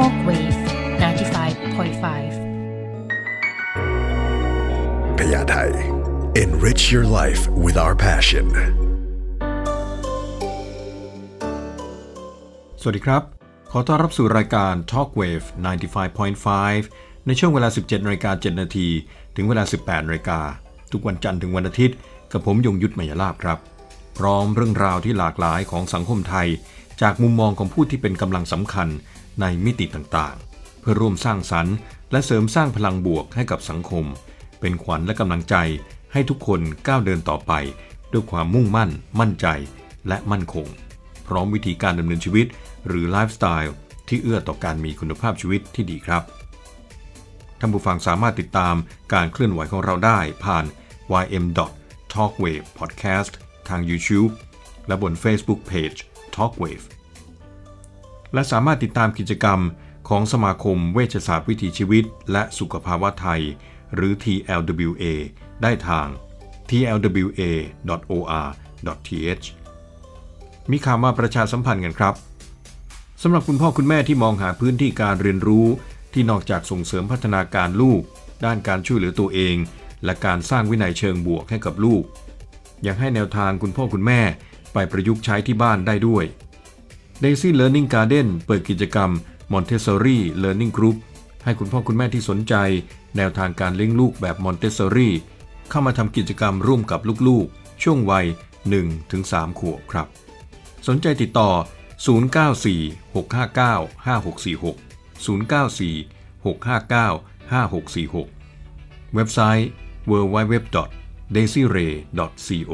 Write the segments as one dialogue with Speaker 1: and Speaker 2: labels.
Speaker 1: Talk Wave 95.5
Speaker 2: พยาไทย Enrich your life with our passion
Speaker 3: สวัสดีครับ ขอต้อนรับสู่รายการ Talk Wave 95.5 ในช่วงเวลา 17นาฬิกา7นาที ถึงเวลา 18นาฬิกา ทุกวันจันทร์ถึงวันอาทิตย์ กับผมยงยุทธมยลาบครับ พร้อมเรื่องราวที่หลากหลายของสังคมไทย จากมุมมองของผู้ที่เป็นกำลังสำคัญ ในมิติต่างๆ เพื่อร่วมสร้างสรรค์ และเสริมสร้างพลังบวกให้กับสังคม เป็นขวัญและกำลังใจให้ทุกคนก้าวเดินต่อไป ด้วยความมุ่งมั่น มั่นใจ และมั่นคง พร้อมวิธีการดำเนินชีวิต หรือไลฟ์สไตล์ที่เอื้อต่อการมีคุณภาพชีวิตที่ดีครับท่านผู้ฟังสามารถติดตามการเคลื่อนไหวของเราได้ผ่าน ym talkwave podcast ทาง YouTube และบน Facebook Page Talkwave และสามารถติดตามกิจกรรมของสมาคมเวชศาสตร์วิถีชีวิต และสุขภาวะไทย หรือ TLWA ได้ทาง tlwa.or.th มีข่าวมาประชาสัมพันธ์กันครับสำหรับคุณพ่อคุณแม่ที่มองหาพื้นที่การเรียนรู้ที่นอกจากส่งเสริมพัฒนาการลูก ด้านการช่วยเหลือตัวเอง และการสร้างวินัยเชิงบวกให้กับลูก ยังให้แนวทางคุณพ่อคุณแม่ไปประยุกต์ใช้ที่บ้านได้ด้วย Daisy Learning Garden เปิดกิจกรรม Montessori Learning Group ให้คุณพ่อคุณแม่ที่สนใจ แนวทางการเลี้ยงลูกแบบ Montessori เข้ามาทำกิจกรรมร่วมกับลูกๆ ช่วงวัย 1-3 ขวบครับ สนใจติดต่อ 094 659 5646 094 659 5646 เว็บไซต์ www.daisyray.co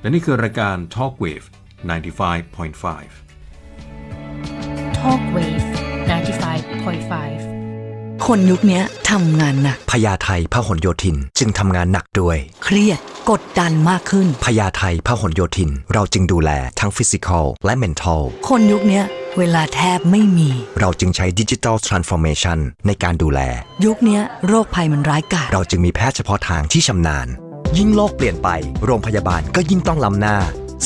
Speaker 3: และนี่คือรายการ Talk Wave 95.5
Speaker 1: Talk Wave 95.5
Speaker 4: คนยุคเนี้ยทำงานหนัก
Speaker 5: พญาไทพหลโยธินจึงทำงานหนักด้วย
Speaker 4: เครียดกดดันมากขึ้น
Speaker 5: พญาไทพหลโยธิน เราจึงดูแลทั้งฟิสิกอลและเมนทัล
Speaker 4: คนยุคเนี้ยเวลาแทบไม่มี
Speaker 5: เราจึงใช้ดิจิ t a ลทรานส์ฟอร์เมชันในการดูแล
Speaker 4: ยุคเนี้ยโรคภัยมันร้ายกาจ
Speaker 5: เราจึงมีแพทย์เฉพาะทางที่ชำนาญ ยิ่งโลกเปลี่ยนไป โรงพยาบาลก็ยิ่งต้องล้ำหน้า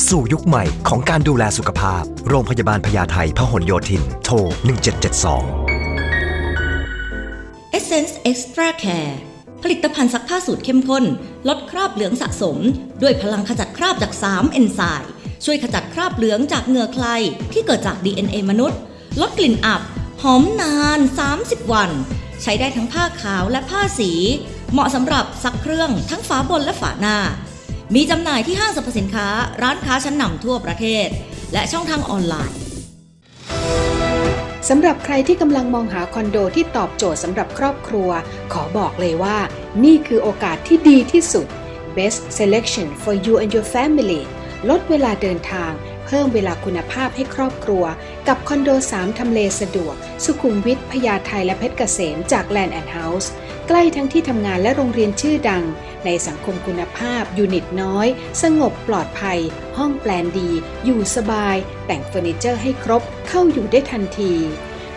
Speaker 5: สู่ยุคใหม่ของการดูแลสุขภาพ โรงพยาบาลพญาไทพหลโยธิน โทร 1772
Speaker 6: Essence Extra Care ผลิตภัณฑ์ซักผ้าสูตรเข้มข้น ลดคราบเหลืองสะสม ด้วยพลังขจัดคราบจาก 3 เอนไซม์ช่วยขจัดคราบเหลืองจากเหงื่อใคร ที่เกิดจาก DNA มนุษย์ ลดกลิ่นอับ หอมนาน 30 วัน ใช้ได้ทั้งผ้าขาวและผ้าสี เหมาะสำหรับซักเครื่องทั้งฝาบนและฝาหน้า มีจำหน่ายที่ห้างสรรพสินค้า ร้านค้าชั้นนำทั่วประเทศ และช่องทางออนไลน์
Speaker 7: สำหรับใครที่กำลังมองหาคอนโดที่ตอบโจทย์สำหรับครอบครัว ขอบอกเลยว่า นี่คือโอกาสที่ดีที่สุด Best selection for you and your family ลดเวลาเดินทาง เพิ่มเวลาคุณภาพให้ครอบครัว กับคอนโด 3 ทำเลสะดวก สุขุมวิทพญาไทและเพชรเกษมจาก Land and House ใกล้ทั้งที่ทำงานและโรงเรียนชื่อดัง ในสังคมคุณภาพ ยูนิตน้อย สงบปลอดภัย ห้องแปลนดี อยู่สบาย แต่งเฟอร์นิเจอร์ให้ครบ เข้าอยู่ได้ทันที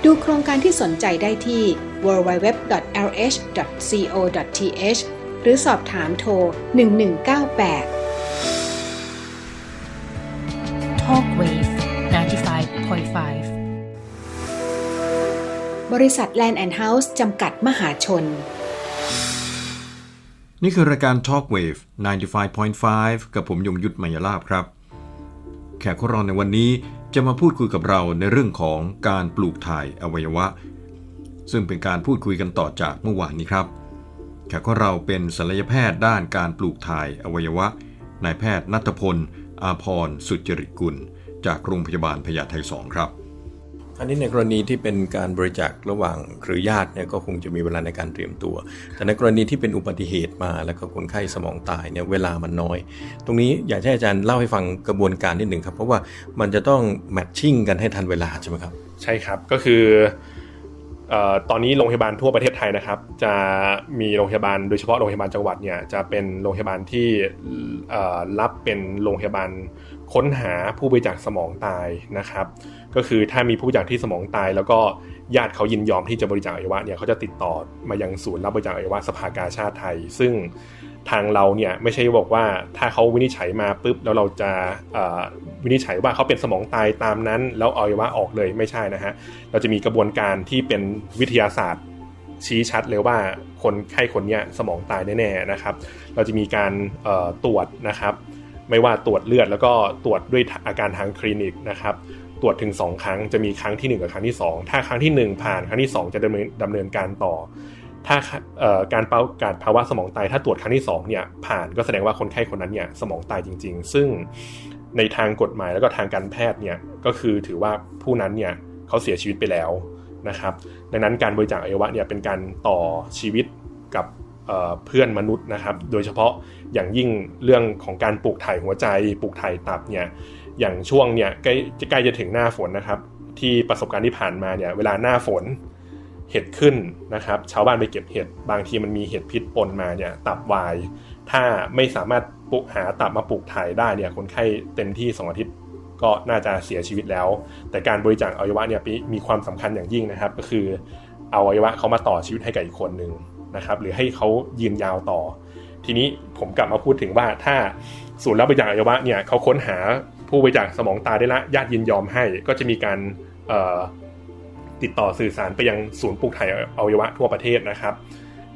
Speaker 7: ดูโครงการที่สนใจได้ที่ www.lh.co.th หรือสอบถามโทร 1198
Speaker 1: Talk Wave 95.5
Speaker 7: บริษัท Land and House จำกัดมหาชน
Speaker 3: นี่คือรายการ Talk Wave 95.5 กับผมยงยุทธมยลาบครับ แขกของเราในวันนี้จะมาพูดคุยกับเราในเรื่องของการปลูกถ่ายอวัยวะ ซึ่งเป็นการพูดคุยกันต่อจากเมื่อวานนี้ครับ แขกของเราเป็นศัลยแพทย์ด้านการปลูกถ่ายอวัยวะนายแพทย์นัทพล อาพรสุจริตกุล จากโรงพยาบาลพญาไท2ครับ อันนี้ในกรณีที่เป็นการบริจาคระหว่างหรือญาติเนี่ยก็คงจะมีเวลาในการเตรียมตัว แต่ในกรณีที่เป็นอุบัติเหตุมาแล้วก็คนไข้สมองตายเนี่ยเวลามันน้อย ตรงนี้อยากให้อาจารย์เล่าให้ฟังกระบวนการนิดหนึ่งครับ เพราะว่ามันจะต้องแมทชิ่งกันให้ทันเวลาใช่ไหมครับ
Speaker 8: ใช่ครับก็คืออตอนนี้โรงพยาบาลทั่วประเทศไทยนะครับ จะมีโรงพยาบาลโดยเฉพาะโรงพยาบาลจังหวัดเนี่ยจะเป็นโรงพยาบาลที่รับเป็นโรงพยาบาล ค้นหาผู้บริจาคสมองตายนะครับ ก็คือถ้ามีผู้บริจาคที่สมองตาย แล้วก็ญาติเขายินยอมที่จะบริจาคอวัยวะเนี่ยเขาจะติดต่อมายังศูนย์รับบริจาคอวัยวะสภากาชาติไทย ซึ่งทางเราเนี่ยไม่ใช่บอกว่าถ้าเขาวินิจฉัยมาปุ๊บแล้วเราจะวินิจฉัยว่าเขาเป็นสมองตายตามนั้น แล้วออวัยวะออกเลยไม่ใช่นะฮะเราจะมีกระบวนการที่เป็นวิทยาศาสตร์ชี้ชัดเลยว่าคนไข้คนเนี้ยสมองตายแน่ๆนะครับ เราจะมีการตรวจนะครับ ไม่ว่าตรวจเลือดแล้วก็ตรวจด้วยอาการทางคลินิกนะครับ ตรวจถึง 2 ครั้งจะมีครั้งทีหนึ่1 กับครั้งที่ 2 ถ้าครั้งทีหนึ่1 ผ่านครั้งที่ 2 จะดำเนินดำเนินการต่อ ถ้าการประกาศภาวะสมองตายถ้าตรวจครั้งที่2เนี่ยผ่านก็แสดงว่าคนไข้คนนั้นเนี่ยสมองตายจริง ๆ ซึ่งในทางกฎหมายแล้วก็ทางการแพทย์เนี่ยก็คือถือว่าผู้นั้นเนี่ยเขาเสียชีวิตไปแล้วนะครับ ดังนั้นการบริจาคอวัยวะเนี่ยเป็นการต่อชีวิตกับ เพื่อนมนุษย์นะครับ โดยเฉพาะอย่างยิ่งเรื่องของการปลูกถ่ายหัวใจ ปลูกถ่ายตับเนี่ยอย่างช่วงเนี่ยใกล้ใกล้จะถึงหน้าฝนนะครับ ที่ประสบการณ์ที่ผ่านมาเนี่ยเวลาหน้าฝนเห็ดขึ้นนะครับชาวบ้านไปเก็บเห็ดบางทีมันมีเห็ดพิษปนมาเนี่ยตับวาย ถ้าไม่สามารถปลูกหาตับมาปลูกถ่ายได้เนี่ยคนไข้เต็มที่สองอาทิตย์ก็น่าจะเสียชีวิตแล้ว แต่การบริจาคอวัยวะเนี่ยมีความสำคัญอย่างยิ่งนะครับ ก็คือเอาอวัยวะเขามาต่อชีวิตให้กับอีกคนหนึ่ง นะครับหรือให้เขายืนยาวต่อ ทีนี้ผมกลับมาพูดถึงว่าถ้าศูนย์รับบริจาคอวัยวะเนี่ยเขาค้นหาผู้บริจาคสมองตาได้ละญาติยินยอมให้ ก็จะมีการติดต่อสื่อสารไปยังศูนย์ปลูกถ่ายอวัยวะทั่วประเทศนะครับ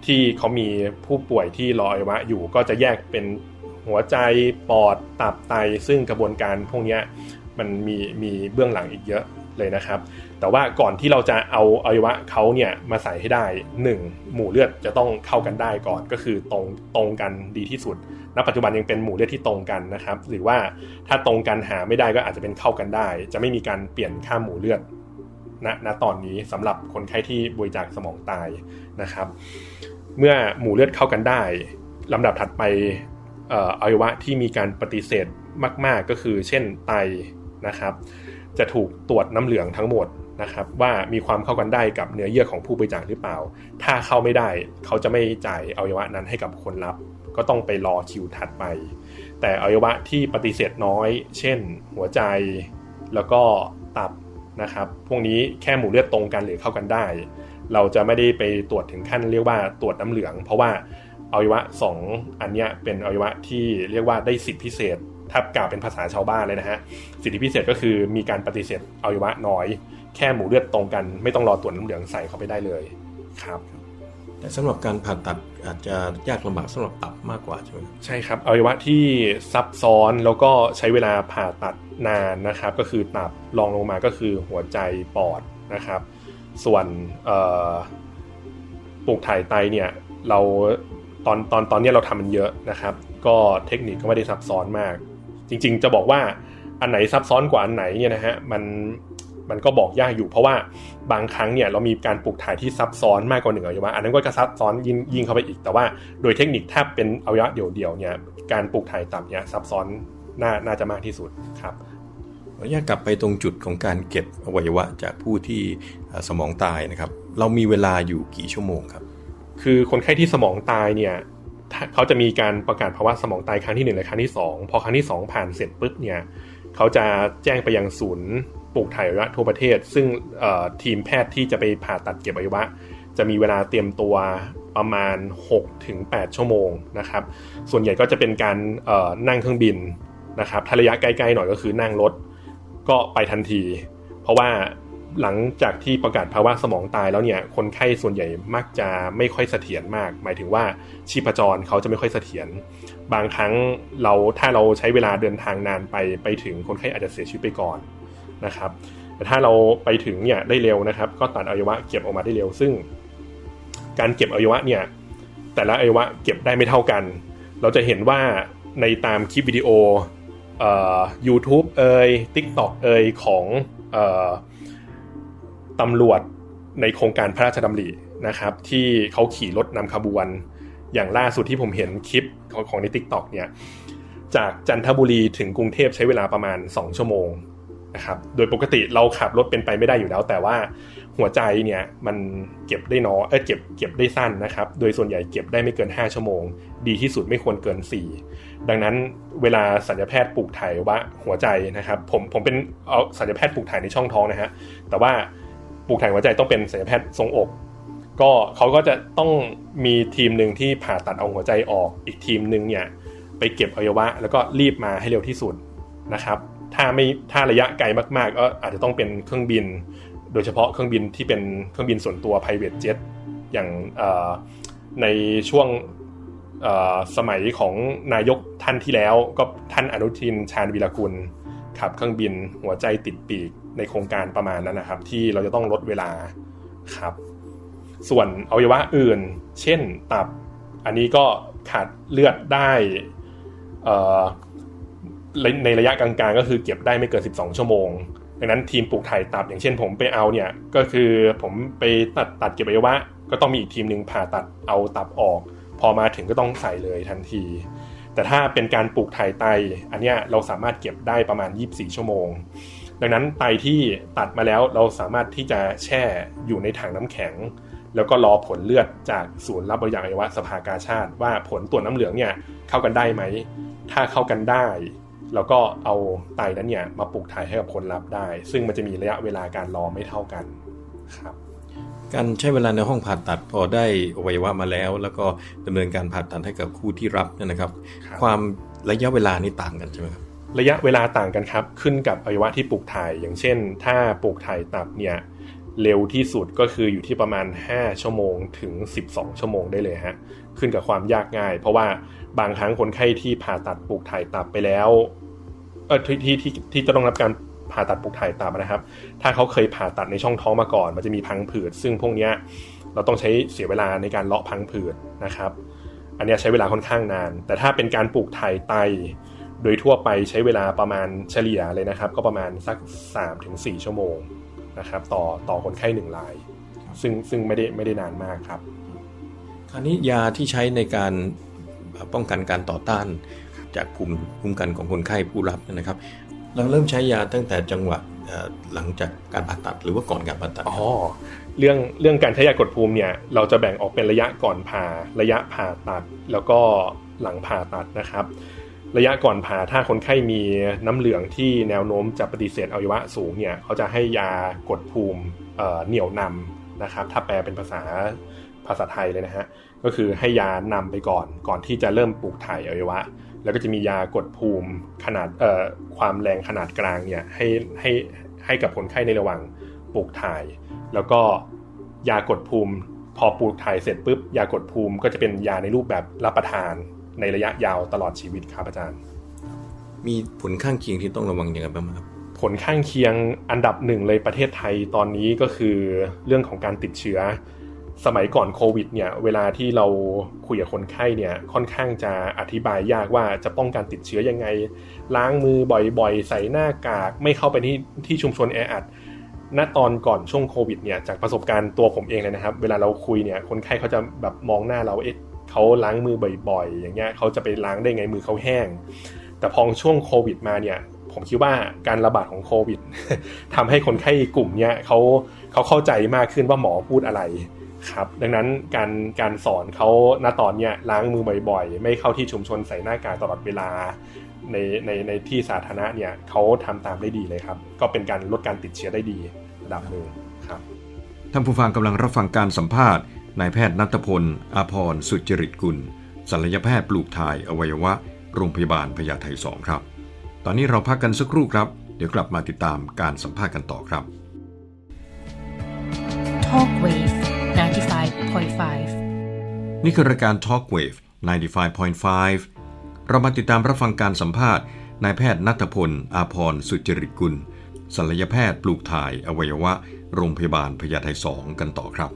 Speaker 8: ที่เขามีผู้ป่วยที่รออวัยวะอยู่ก็จะแยกเป็นหัวใจปอดตับไตซึ่งกระบวนการพวกนี้มันมีมีเบื้องหลังอีกเยอะเลยนะครับ แต่ว่าก่อนที่เราจะเอาอวัยวะเขาเนี่ยมาใส่ให้ได้หนึ่งหมู่เลือดจะต้องเข้ากันได้ก่อนก็คือตรงตรงกันดีที่สุด ณ ปัจจุบันยังเป็นหมู่เลือดที่ตรงกันนะครับ หรือว่าถ้าตรงกันหาไม่ได้ก็อาจจะเป็นเข้ากันได้ จะไม่มีการเปลี่ยนค่าหมู่เลือดณณตอนนี้สำหรับคนไข้ที่บริจาคสมองตายนะครับ เมื่อหมู่เลือดเข้ากันได้ลำดับถัดไปเอ่ออวัยวะที่มีการปฏิเสธมาก ๆก็คือ เช่นไตนะครับ จะถูกตรวจน้ำเหลืองทั้งหมด นะครับว่ามีความเข้ากันได้กับเนื้อเยื่อของผู้บริจาคหรือเปล่า ถ้าเข้าไม่ได้เขาจะไม่จ่ายอวัยวะนั้นให้กับคนรับ ก็ต้องไปรอคิวถัดไป แต่อวัยวะที่ปฏิเสธน้อย เช่น หัวใจแล้วก็ตับนะครับ พวกนี้แค่หมู่เลือดตรงกันหรือเข้ากันได้ เราจะไม่ได้ไปตรวจถึงขั้นเรียกว่าตรวจน้ำเหลือง เพราะว่าอวัยวะสองอันเนี้ยเป็นอวัยวะที่เรียกว่าได้สิทธิพิเศษถ้ากล่าวเป็นภาษาชาวบ้านเลยนะฮะสิทธิพิเศษก็คือมีการปฏิเสธอวัยวะน้อย แค่หมู่เลือดตรงกัน ไม่ต้องรอตรวจน้ำเหลืองใส่เข้าไปได้เลยครับ
Speaker 3: แต่สำหรับการผ่าตัดอาจจะยากลำบากสำหรับตับมากกว่าใช่ไหมครับ
Speaker 8: ใช่ครับอวัยวะที่ซับซ้อนแล้วก็ใช้เวลาผ่าตัดนานนะครับ ก็คือตับรองลงมาก็คือหัวใจปอดนะครับ ส่วนเอ่อปลูกถ่ายไตเนี่ยเราตอนตอนตอนเนี้ยเราทำมันเยอะนะครับ ก็เทคนิคก็ไม่ได้ซับซ้อนมาก จริง ๆ จะบอกว่าอันไหนซับซ้อนกว่าอันไหนเนี่ยนะฮะมัน มันก็บอกยากอยู่ เพราะว่าบางครั้งเนี่ยเรามีการปลูกถ่ายที่ซับซ้อนมากกว่าหนึ่งอวัยวะอันนั้นก็จะซับซ้อนยิ่งยิ่งเข้าไปอีก แต่ว่าโดยเทคนิคถ้าเป็นอวัยวะเดี่ยวๆเนี่ยการปลูกถ่ายตับเนี่ยซับซ้อนน่าน่าจะมากที่สุดครับ
Speaker 3: ขออนุญาตกลับไปตรงจุดของการเก็บอวัยวะจากผู้ที่เอ่อสมองตายนะครับ เรามีเวลาอยู่กี่ชั่วโมงครับ
Speaker 8: คือคนไข้ที่สมองตายเนี่ยถ้าเขาจะมีการประกาศภาวะสมองตายครั้งที่หนึ่งและครั้งที่สองพอครั้งที่สองผ่านเสร็จปุ๊บเนี่ยเขาจะแจ้งไปยังศูนย์ ปลูกถ่ายอวัยวะทั่วประเทศ ซึ่งทีมแพทย์ที่จะไปผ่าตัดเก็บอวัยวะ จะมีเวลาเตรียมตัวประมาณ 6-8 ชั่วโมงนะครับ ส่วนใหญ่ก็จะเป็นการนั่งเครื่องบินนะครับถ้าระยะใกล้ๆหน่อยก็คือนั่งรถก็ไปทันที เพราะว่าหลังจากที่ประกาศภาวะสมองตายแล้วเนี่ยคนไข้ส่วนใหญ่มักจะไม่ค่อยเสถียรมาก หมายถึงว่าชีพจรเขาจะไม่ค่อยเสถียรบางครั้งเราถ้าเราใช้เวลาเดินทางนานไปไปถึงคนไข้อาจจะเสียชีวิตไปก่อน นะครับแต่ถ้าเราไปถึงเนี่ยได้เร็วนะครับ ก็ตัดอวัยวะเก็บออกมาได้เร็ว ซึ่ง การเก็บอวัยวะเนี่ยแต่ละอวัยวะเก็บได้ไม่เท่ากัน เราจะเห็นว่าในตามคลิปวิดีโอเอ่อ YouTube เอ่ย TikTok เอ่ยของเอ่อตำรวจในโครงการพระราชดำรินะครับ ที่เขาขี่รถนำขบวน อย่างล่าสุดที่ผมเห็นคลิปของของใน TikTok เนี่ยจากจันทบุรีถึงกรุงเทพใช้เวลาประมาณ 2 ชั่วโมง นะครับ โดยปกติเราขับรถเป็นไปไม่ได้อยู่แล้ว แต่ว่าหัวใจเนี่ยมันเก็บได้น้อยเออเก็บเก็บได้สั้นนะครับ โดยส่วนใหญ่เก็บได้ไม่เกิน 5 ชั่วโมง ดีที่สุดไม่ควรเกิน 4 ดังนั้นเวลาสัญญาแพทย์ปลูกถ่ายว่าหัวใจนะครับ ผมผมเป็นเอาสัญญาแพทย์ปลูกถ่ายในช่องท้องนะฮะ แต่ว่าปลูกถ่ายหัวใจต้องเป็นสัญญาแพทย์ทรงอกก็เขาก็จะต้องมีทีมหนึ่งที่ผ่าตัดเอาหัวใจออก อีกทีมหนึ่งเนี่ยไปเก็บอวัยวะ แล้วก็รีบมาให้เร็วที่สุดนะครับ ถ้าไม่ถ้าระยะไกลมากๆ ก็อาจจะต้องเป็นเครื่องบิน โดยเฉพาะเครื่องบินที่เป็นเครื่องบินส่วนตัว private jet อย่างในช่วงสมัยของนายกท่านที่แล้ว ก็ท่านอนุทินชาญวีรกุลขับเครื่องบินหัวใจติดปีกในโครงการประมาณนั้นนะครับ ที่เราจะต้องลดเวลาครับ ส่วนอวัยวะอื่น เช่นตับ อันนี้ก็ขาดเลือดได้อ่อ ในระยะกลางๆ ก็คือเก็บได้ไม่เกิน 12 ชั่วโมง ดังนั้นทีมปลูกถ่ายตับอย่างเช่นผมไปเอาเนี่ยก็คือผมไปตัดตัดเก็บอวัยวะ ก็ต้องมีอีกทีมหนึ่งผ่าตัดเอาตับออก พอมาถึงก็ต้องใส่เลยทันที แต่ถ้าเป็นการปลูกถ่ายไต อันเนี้ยเราสามารถเก็บได้ประมาณ 24 ชั่วโมง ดังนั้นไตที่ตัดมาแล้วเราสามารถที่จะแช่อยู่ในถังน้ำแข็ง แล้วก็รอผลเลือดจากศูนย์รับบริจาคอวัยวะสภากาชาติ ว่าผลตรวจน้ำเหลืองเนี่ยเข้ากันได้ไหมถ้าเข้ากันได้ แล้วก็เอาไตนั้นเนี่ยมาปลูกถ่ายให้กับคนรับได้ ซึ่งมันจะมีระยะเวลาการรอไม่เท่ากันครับ
Speaker 3: การใช้เวลาในห้องผ่าตัดพอได้อวัยวะมาแล้ว แล้วก็ดำเนินการผ่าตัดให้กับคู่ที่รับเนี่ยนะครับ
Speaker 8: ครับ
Speaker 3: ความระยะเวลานี่ต่างกันใช่ไหมครับ
Speaker 8: ระยะเวลาต่างกันครับ ขึ้นกับอวัยวะที่ปลูกถ่าย อย่างเช่น ถ้าปลูกถ่ายตับเนี่ยเร็วที่สุดก็คืออยู่ที่ประมาณ 5 ชั่วโมงถึง 12 ชั่วโมงได้เลยฮะขึ้นกับความยากง่าย เพราะว่าบางครั้งคนไข้ที่ผ่าตัดปลูกถ่ายตับไปแล้ว เออที่ที่ที่ที่จะต้องรับการผ่าตัดปลูกถ่ายตับนะครับ ถ้าเขาเคยผ่าตัดในช่องท้องมาก่อน มันจะมีพังผืด ซึ่งพวกเนี้ยเราต้องใช้เสียเวลาในการเลาะพังผืดนะครับ อันนี้ใช้เวลาค่อนข้างนาน แต่ถ้าเป็นการปลูกถ่ายไต โดยทั่วไปใช้เวลาประมาณเฉลี่ยเลยนะครับ ก็ประมาณสัก 3-4 ชั่วโมงนะครับต่อต่อคนไข้หนึ่งราย ซึ่งซึ่งไม่ได้ไม่ได้นานมากครับ
Speaker 3: คราวนี้ยาที่ใช้ในการป้องกันการต่อต้าน จากภูมิคุ้มกันของคนไข้ผู้รับเนยนะครับ เราเริ่มใช้ยาตั้งแต่จังหวะเอ่อหลังจากการผ่าตัดหรือว่าก่อนการผ่าตัด
Speaker 8: อ๋อเรื่องเรื่องการใช้ยากดภูมิเนี่ยเราจะแบ่งออกเป็นระยะก่อนผ่าระยะผ่าตัด แล้วก็หลังผ่าตัดนะครับ ระยะก่อนผ่าถ้าคนไข้มีน้ำเหลืองที่แนวโน้มจะปฏิเสธอวัยวะสูงเนี่ยเขาจะให้ยากดภูมิเอ่อเหนี่ยวนำนะครับ ถ้าแปลเป็นภาษาภาษาไทยเลยนะฮะก็คือให้ยานำไปก่อนก่อนที่จะเริ่มปลูกถ่ายอวัยวะ แล้วก็จะมียากดภูมิขนาดเอ่อความแรงขนาดกลางเนี่ยให้ให้ให้กับคนไข้ในระหว่างปลูกถ่าย แล้วก็ยากดภูมิพอปลูกถ่ายเสร็จปุ๊บยากดภูมิก็จะเป็นยาในรูปแบบรับประทานในระยะยาวตลอดชีวิตครับอาจารย์
Speaker 3: มีผลข้างเคียงที่ต้องระวังอย่างไรบ้างครับ
Speaker 8: ผลข้างเคียงอันดับหนึ่งเลยประเทศไทยตอนนี้ก็คือเรื่องของการติดเชื้อ สมัยก่อนโควิดเนี่ยเวลาที่เราคุยกับคนไข้เนี่ยค่อนข้างจะอธิบายยากว่าจะป้องกันติดเชื้อยังไง ล้างมือบ่อยๆ ใส่หน้ากากไม่เข้าไปที่ที่ชุมชนแออัดณตอนก่อนช่วงโควิดเนี่ยจากประสบการณ์ตัวผมเองเลยนะครับ เวลาเราคุยเนี่ยคนไข้เขาจะแบบมองหน้าเราเอ๊ะเขาล้างมือบ่อยๆ อย่างเงี้ยเขาจะไปล้างได้ไงมือเขาแห้ง แต่พอช่วงโควิดมาเนี่ยผมคิดว่าการระบาดของโควิดทำให้คนไข้กลุ่มเนี้ยเขาเขาเข้าใจมากขึ้นว่าหมอพูดอะไร ครับดังนั้นการการสอนเขาณตอนเนี้ยล้างมือบ่อยๆ ไม่เข้าที่ชุมชนใส่หน้ากากตลอดเวลา ในในในที่สาธารณะเนี่ยเขาทำตามได้ดีเลยครับ ก็เป็นการลดการติดเชื้อได้ดีระดับหนึ่งครับ
Speaker 3: ท่านผู้ฟังกำลังรับฟังการสัมภาษณ์นายแพทย์นัทพลอาพรสุจริตกุลศัลยแพทย์ปลูกถ่ายอวัยวะ โรงพยาบาลพญาไท2ครับ ตอนนี้เราพักกันสักครู่ครับ เดี๋ยวกลับมาติดตามการสัมภาษณ์กันต่อครับ
Speaker 1: Talk Wave 95.5
Speaker 3: นี่คือรายการ Talk Wave 95.5 เรามาติดตามรับฟังการสัมภาษณ์นายแพทย์นัทพล อาพรสุจริตกุลศัลยแพทย์ปลูกถ่ายอวัยวะ โรงพยาบาลพญาไท2กันต่อครับ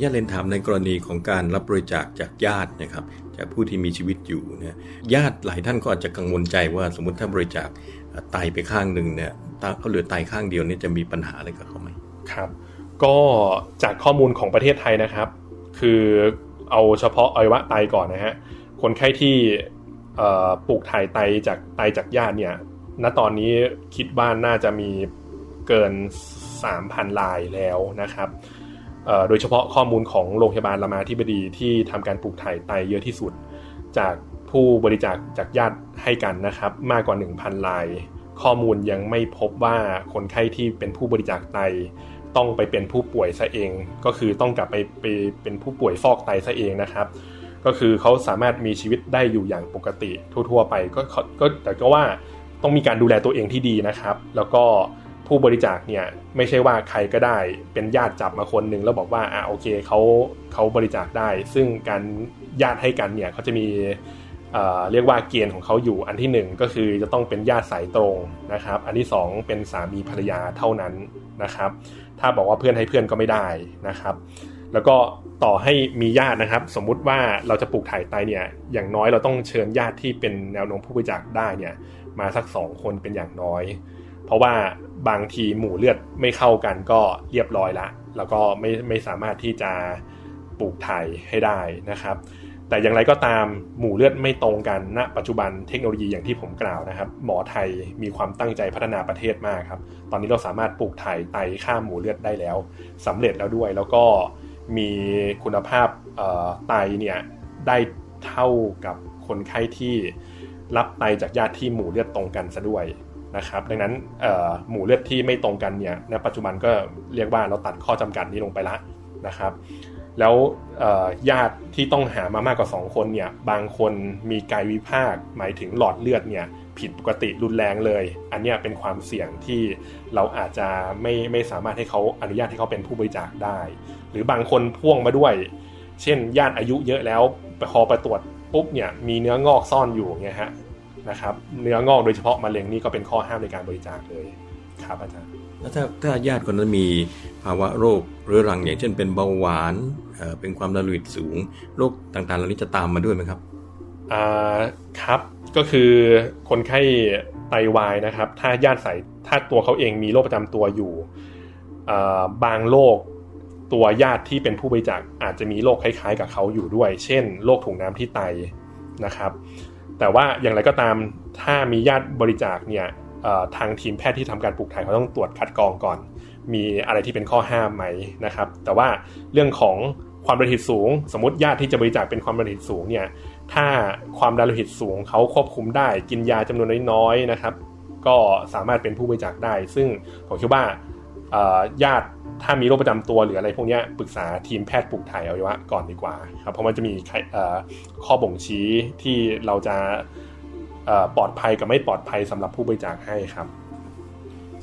Speaker 3: ญาติเรียนถามในกรณีของการรับบริจาคจากญาตินะครับจากผู้ที่มีชีวิตอยู่เนี่ยญาติหลายท่านก็อาจจะกังวลใจว่าสมมติถ้าบริจาคไตไปข้างหนึ่งเนี่ยถ้าเขาเหลือไตข้างเดียวนี่จะมีปัญหาอะไรกับเขาไหม
Speaker 8: ครับ ก็จากข้อมูลของประเทศไทยนะครับ คือเอาเฉพาะอวัยวะไตก่อนนะฮะคนไข้ที่ปลูกถ่ายไตจากไตจากญาติเนี่ยณตอนนี้คิดว่าน่าจะมีเกิน 3,000 ลายแล้วนะครับโดยเฉพาะข้อมูลของโรงพยาบาลรามาธิบดีที่ทำการปลูกถ่ายไตเยอะที่สุด จากผู้บริจาคจากญาติให้กันนะครับ มากกว่า 1,000 ลาย ข้อมูลยังไม่พบว่าคนไข้ที่เป็นผู้บริจาคไต ต้องไปเป็นผู้ป่วยซะเอง ก็คือต้องกลับไปไปเป็นผู้ป่วยฟอกไตซะเองนะครับ ก็คือเขาสามารถมีชีวิตได้อยู่อย่างปกติทั่ว ๆ ไปก็ก็ก็แต่ก็ว่าต้องมีการดูแลตัวเองที่ดีนะครับ แล้วก็ผู้บริจาคเนี่ยไม่ใช่ว่าใครก็ได้เป็นญาติจับมาคนหนึ่งแล้วบอกว่าอะโอเคเขาเขาบริจาคได้ ซึ่งการญาติให้กันเนี่ยเขาจะมีเอ่อเรียกว่าเกณฑ์ของเขาอยู่อันที่หนึ่งก็คือจะต้องเป็นญาติสายตรงนะครับ อันที่สองเป็นสามีภรรยาเท่านั้นนะครับ ถ้าบอกว่าเพื่อนให้เพื่อนก็ไม่ได้นะครับ แล้วก็ต่อให้มีญาตินะครับ สมมุติว่าเราจะปลูกถ่ายไตเนี่ยอย่างน้อยเราต้องเชิญญาติที่เป็นแนวโน้มผู้บริจาคได้เนี่ยมาสักสองคนเป็นอย่างน้อย เพราะว่าบางทีหมู่เลือดไม่เข้ากันก็เรียบร้อยละ แล้วก็ไม่ไม่สามารถที่จะปลูกถ่ายให้ได้นะครับ แต่อย่างไรก็ตามหมู่เลือดไม่ตรงกันณปัจจุบันเทคโนโลยีอย่างที่ผมกล่าวนะครับ หมอไทยมีความตั้งใจพัฒนาประเทศมากครับ ตอนนี้เราสามารถปลูกถ่ายไตค่ามหมู่เลือดได้แล้วสำเร็จแล้วด้วยแล้วก็มีคุณภาพไตเนี่ยได้เท่ากับคนไข้ที่รับไตจากญาติที่หมู่เลือดตรงกันซะด้วยนะครับ ดังนั้นหมู่เลือดที่ไม่ตรงกันเนี่ยณปัจจุบันก็เรียกว่าเราตัดข้อจำกัดนี้ลงไปละนะครับ แล้วญาติที่ต้องหามามากกว่า 2 คนเนี่ยบางคนมีกายวิภาคหมายถึงหลอดเลือดเนี่ยผิดปกติรุนแรงเลย อันนี้เป็นความเสี่ยงที่เราอาจจะไม่ไม่สามารถให้เขาอนุญาตให้เขาเป็นผู้บริจาคได้ หรือบางคนพ่วงมาด้วย เช่นญาติอายุเยอะแล้วพอไปตรวจปุ๊บเนี่ยมีเนื้องอกซ่อนอยู่เงี้ยฮะนะครับเนื้องอกโดยเฉพาะมะเร็งนี่ก็เป็นข้อห้ามในการบริจาคเลยครับอาจารย์
Speaker 3: แล้วถ้าถ้าญาติคนนั้นมีภาวะโรคเรื้อรังอย่างเช่นเป็นเบาหวานเป็นความดันโลหิตสูง โรคต่างๆเหล่านี้จะตามมาด้วยไหมครับ
Speaker 8: อ่าครับก็คือคนไข้ไตวายนะครับ ถ้าญาติใส่ถ้าตัวเขาเองมีโรคประจำตัวอยู่บางโรคตัวญาติที่เป็นผู้บริจาคอาจจะมีโรคคล้ายๆ กับเขาอยู่ด้วย เช่นโรคถุงน้ำที่ไตนะครับ แต่ว่าอย่างไรก็ตามถ้ามีญาติบริจาคเนี่ย ทางทีมแพทย์ที่ทำการปลูกถ่ายเขาต้องตรวจคัดกรองก่อน มีอะไรที่เป็นข้อห้ามไหมนะครับ แต่ว่าเรื่องของความดันโลหิตสูง สมมติญาติที่จะบริจาคเป็นความดันโลหิตสูงเนี่ยถ้าความดันโลหิตสูงเขาควบคุมได้กินยาจำนวนน้อยๆนะครับ ก็สามารถเป็นผู้บริจาคได้ ซึ่งผมคิดว่าญาติถ้ามีโรคประจำตัวหรืออะไรพวกนี้ปรึกษาทีมแพทย์ปลูกถ่ายอวัยวะก่อนดีกว่าครับเพราะมันจะมีข้อบ่งชี้ที่เราจะ ปลอดภัยกับไม่ปลอดภัยสำหรับผู้บริจาคให้ครับ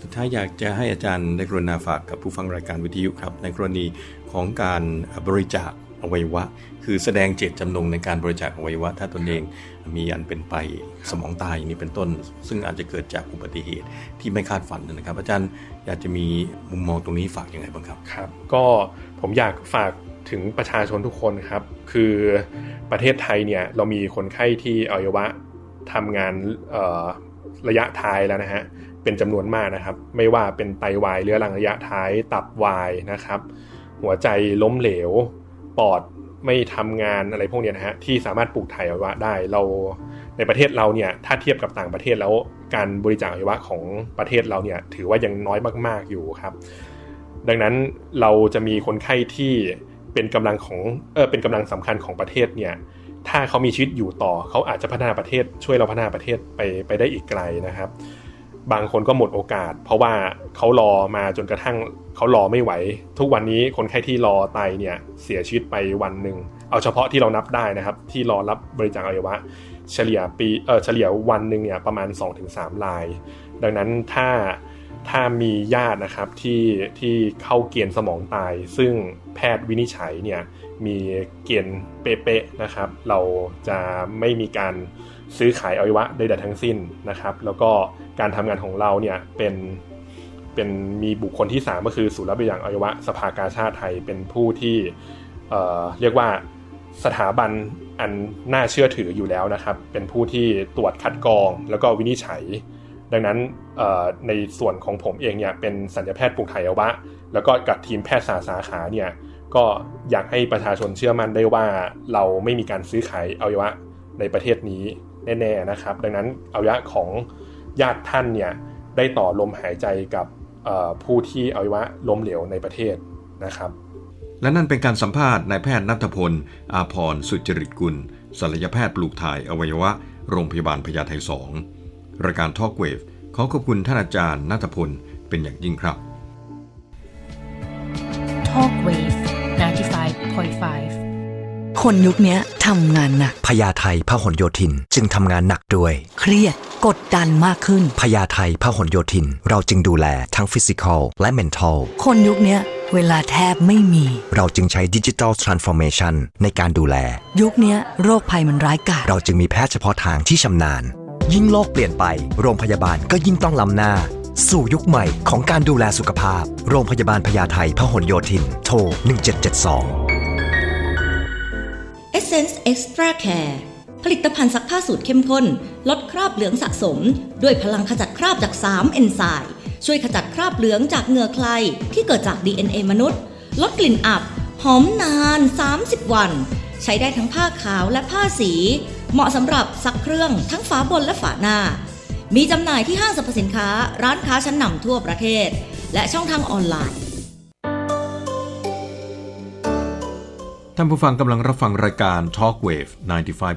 Speaker 3: สุดท้ายอยากจะให้อาจารย์ได้กรุณาฝากกับผู้ฟังรายการวิทยุครับ ในกรณีของการบริจาคอวัยวะ คือแสดงเจตจำนงในการบริจาคอวัยวะ ถ้าตนเองมีอันเป็นไปสมองตายอย่างนี้เป็นต้น ซึ่งอาจจะเกิดจากอุบัติเหตุที่ไม่คาดฝันนะครับ อาจารย์อยากจะมีมุมมองตรงนี้ฝากยังไงบ้างครับ
Speaker 8: ครับ ก็ผมอยากฝากถึงประชาชนทุกคนครับ คือประเทศไทยเนี่ยเรามีคนไข้ที่อวัยวะ ทำงานระยะท้ายแล้วนะฮะเป็นจำนวนมากนะครับ ไม่ว่าเป็นไตวายเรื้อรังระยะท้ายตับวายนะครับ หัวใจล้มเหลวปอดไม่ทำงานอะไรพวกนี้นะฮะที่สามารถปลูกถ่ายอวัยวะได้เราในประเทศเราเนี่ยถ้าเทียบกับต่างประเทศแล้วการบริจาคอวัยวะของประเทศเราเนี่ยถือว่ายังน้อยมาก ๆอยู่ครับ ดังนั้นเราจะมีคนไข้ที่เป็นกำลังของเออเป็นกำลังสำคัญของประเทศเนี่ย ถ้าเขามีชีวิตอยู่ต่อ เขาอาจจะพัฒนาประเทศ ช่วยเราพัฒนาประเทศไปไปได้อีกไกลนะครับ บางคนก็หมดโอกาส เพราะว่าเขารอมาจนกระทั่งเขารอไม่ไหว ทุกวันนี้คนไข้ที่รอไตเนี่ยเสียชีวิตไปวันหนึ่งเอาเฉพาะที่เรานับได้นะครับ ที่รอรับบริจาคอวัยวะ เฉลี่ยปีเออเฉลี่ยวันหนึ่งเนี่ยประมาณ 2-3ราย ดังนั้นถ้าถ้ามีญาตินะครับที่ที่เข้าเกณฑ์สมองตาย ซึ่งแพทย์วินิจฉัยเนี่ย มีเกณฑ์เป๊ะๆนะครับ เราจะไม่มีการซื้อขายอวัยวะใดๆทั้งสิ้นนะครับ แล้วก็การทำงานของเราเนี่ยเป็นเป็นมีบุคคลที่ 3 ก็คือศูนย์รับบริจาคอวัยวะสภากาชาติไทยเป็นผู้ที่เอ่อเรียกว่าสถาบันอันน่าเชื่อถืออยู่แล้วนะครับ เป็นผู้ที่ตรวจคัดกรอง แล้วก็วินิจฉัย ดังนั้นเอ่อในส่วนของผมเองเนี่ยเป็นสัญญาแพทย์ปลูกถ่ายอวัยวะ แล้วก็กับทีมแพทย์สาสาขาเนี่ย ก็อยากให้ประชาชนเชื่อมั่นได้ว่าเราไม่มีการซื้อขายอวัยวะในประเทศนี้แน่ๆนะครับ ดังนั้นอวัยวะของญาติท่านเนี่ยได้ต่อลมหายใจกับผู้ที่อวัยวะล้มเหลวในประเทศนะครับ
Speaker 3: และนั่นเป็นการสัมภาษณ์นายแพทย์นัทพล อาพรสุจริตกุลศัลยแพทย์ปลูกถ่ายอวัยวะ โรงพยาบาลพญาไทสองรายการทอกเวฟขอขอบคุณท่านอาจารย์นัทพลเป็นอย่างยิ่งครับ
Speaker 1: Talkwave 5.5
Speaker 4: คนยุคนี้ทำงานหนัก
Speaker 5: พญาไทพหลโยธินจึงทำงานหนักด้วย
Speaker 4: เครียดกดดันมากขึ้น
Speaker 5: พญาไทพหลโยธิน เราจึงดูแลทั้งฟิสิกอลและเมนทัล
Speaker 4: คนยุคนี้เวลาแทบไม่มี
Speaker 5: เราจึงใช้ดิจิทัลทรานส์ฟอร์เมชันในการดูแล
Speaker 4: ยุคนี้โรคภัยมันร้ายกาจ
Speaker 5: เราจึงมีแพทย์เฉพาะทางที่ชำนาญ ยิ่งโลกเปลี่ยนไป โรงพยาบาลก็ยิ่งต้องล้ำหน้า สู่ยุคใหม่ของการดูแลสุขภาพ โรงพยาบาลพญาไทพหลโยธิน โทร 1772
Speaker 6: Essence Extra Care ผลิตภัณฑ์ซักผ้าสูตรเข้มข้น ลดคราบเหลืองสะสม ด้วยพลังขจัดคราบจาก 3 เอนไซม์ช่วยขจัดคราบเหลืองจากเหงื่อใคร ที่เกิดจาก DNA มนุษย์ ลดกลิ่นอับ หอมนาน 30 วัน ใช้ได้ทั้งผ้าขาวและผ้าสี เหมาะสำหรับซักเครื่องทั้งฝาบนและฝาหน้า มีจำหน่ายที่ห้างสรรพสินค้า ร้านค้าชั้นนำทั่วประเทศ และช่องทางออนไลน์
Speaker 3: ท่านผู้ฟังกำลังรับฟังรายการ Talk Wave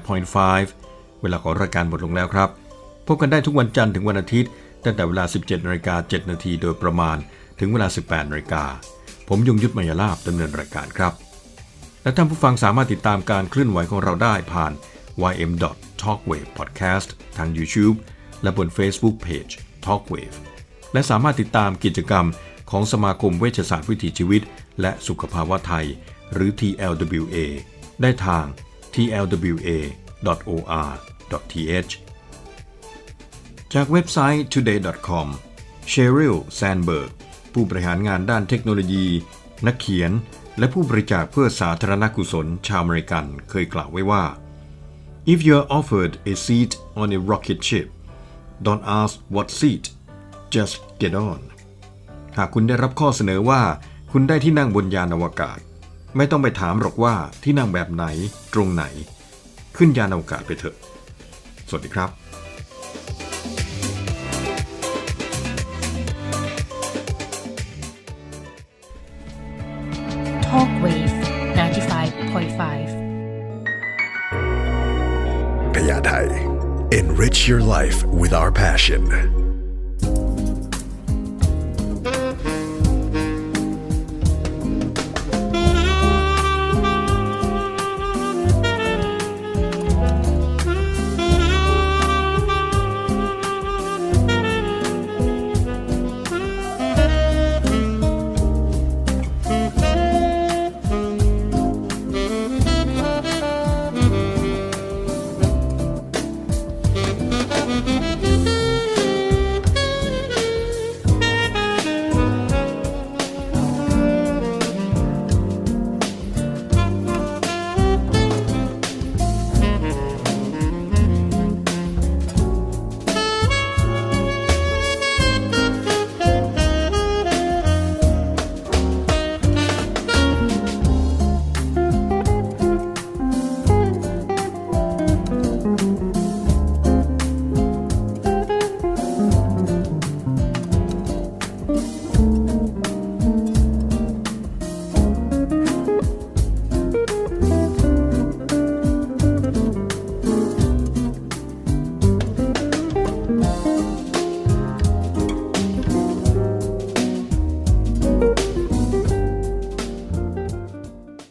Speaker 3: 95.5 เวลาของรายการหมดลงแล้วครับ พบกันได้ทุกวันจันทร์ถึงวันอาทิตย์ ตั้งแต่เวลา 17นาฬิกา7นาทีโดยประมาณ ถึงเวลา 18นาฬิกา ผมยงยุทธมายาลาบดำเนินรายการครับ และท่านผู้ฟังสามารถติดตามการเคลื่อนไหวของเราได้ผ่าน ym talkwave podcast ทาง YouTube และบน Facebook Page Talkwave และสามารถติดตามกิจกรรมของสมาคมเวชศาสตร์วิถีชีวิต และสุขภาวะไทย หรือ TLWA ได้ทาง tlwa.or.th จากเว็บไซต์ today.com Sheryl Sandberg ผู้บริหารงานด้านเทคโนโลยี นักเขียน และผู้บริจาคเพื่อสาธารณกุศลชาวอเมริกันเคยกล่าวไว้ว่า If you're offered a seat on a rocket ship don't ask what seat just get on หากคุณได้รับข้อเสนอว่าคุณได้ที่นั่งบนยานอวกาศ ไม่ต้องไปถามหรอกว่าที่นั่งแบบไหนตรงไหน ขึ้นยานอวกาศไปเถอะ สวัสดีครับ
Speaker 1: Talk Wave 95.5
Speaker 2: Payatai. Enrich your life with our passion.